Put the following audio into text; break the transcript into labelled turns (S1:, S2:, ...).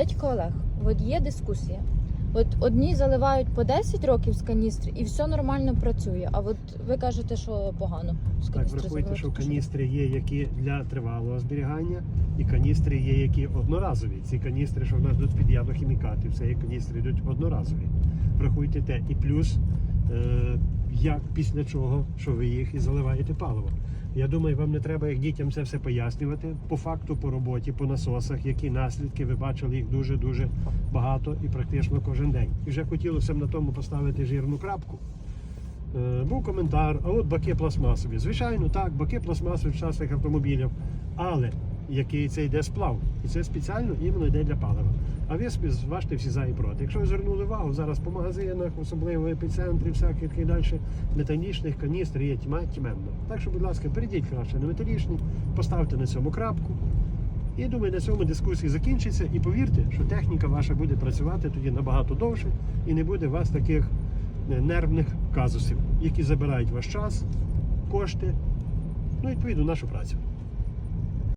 S1: Дядько Олег, от є дискусія. От одні заливають по 10 років з каністри і все нормально працює. А от ви кажете, що погано з
S2: Так,
S1: каністри
S2: врахуйте, що каністри є які для тривалого зберігання, і каністри є які одноразові. Ці каністри, що в нас йдуть під ядохімікатів, це є каністри йдуть одноразові. Врахуйте те. І плюс, е, як після чого, що ви їх і заливаєте паливо. Я думаю, вам не треба як дітям це все пояснювати. По факту, по роботі, по насосах, які наслідки, ви бачили їх дуже-дуже багато і практично кожен день. І вже хотілося б на тому поставити жирну крапку. Е, був коментар, а от баки пластмасові. Звичайно, так, баки пластмасові в сучасних автомобілів, але який це йде сплав. І це спеціально іменно йде для палива. А ви зважте всі за і проти. Якщо ви звернули увагу, зараз по магазинах, особливо в епіцентрі, всяких і далі, металічних каністр є тьма тьменно. Так що, будь ласка, перейдіть краще на металічні, поставте на цьому крапку. І думаю, на цьому дискусія закінчиться. І повірте, що техніка ваша буде працювати тоді набагато довше і не буде у вас таких е, нервних казусів, які забирають ваш час, кошти, ну і відповідно нашу працю.